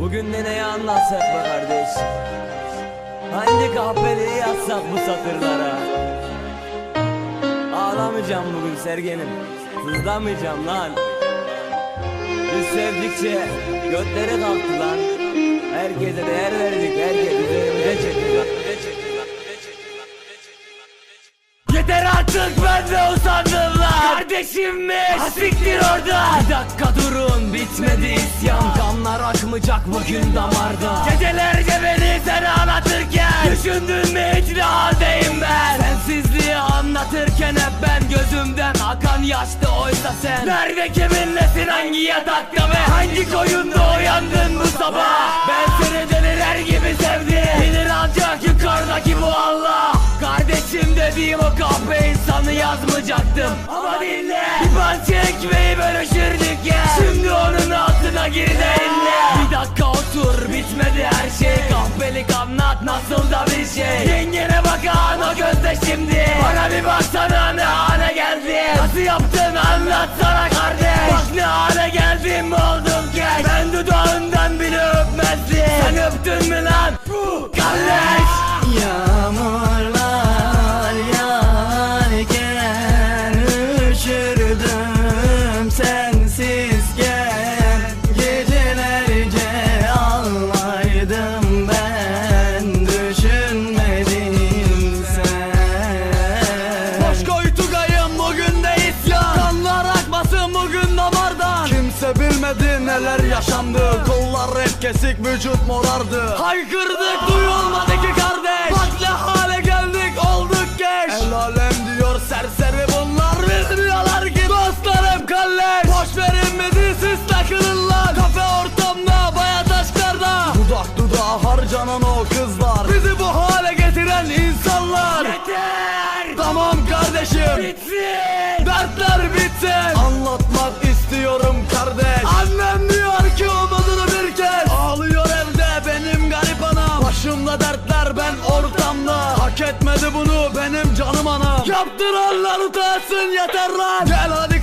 Bugün de neyi anlatsak be kardeş? Hangi kahpeliği yazsak bu satırlara? Ağlamayacağım bugün sergenim. Sızlamayacağım lan. Biz sevdikçe götleri kalktı lan. Herkese değer verdik herkes üzerimize çekti lan. Yeter artık ben de usandım lan Kardeşimmiş Asiktir orada. Bir dakika durun bitmedi isyan. Kanlar akmayacak bugün damarda. Gecelerce beni sen anlatırken Düşündün mü hiç ne haldeyim ben. Sensizliği anlatırken hep ben Gözümden akan yaştı oysa sen. Nerede kiminlesin hangi yatakta ve Hangi koyunda uyandın bu sabah? Ben seni deliler gibi sevdim yazmayacaktım. Ama dinle. Bir parça ekmeği bölüşürdük ya Şimdi onun altına gir de Bir dakika otur bitmedi her şey. Kahpelik anlat nasıl da bir şey? Yengene bakan o gözde şimdi neler yaşandı? Kollar hep kesik vücut morardı. Haykırdık duyulmadı ki kardeş. Bak ne hale geldik olduk geç. El alem diyor serseri bunlar. Bilmiyorlar ki dostlarım kalleş. Boş verin bizi siz takılın lan. Kafe ortamda baya taşlarda Dudak dudağa harcanan o kızlar. Bizi bu hale getiren insanlar. Yeter! Tamam kardeşim. Bitsin! Dertler Yaptıranlar utansın yeter lan. Gel hadi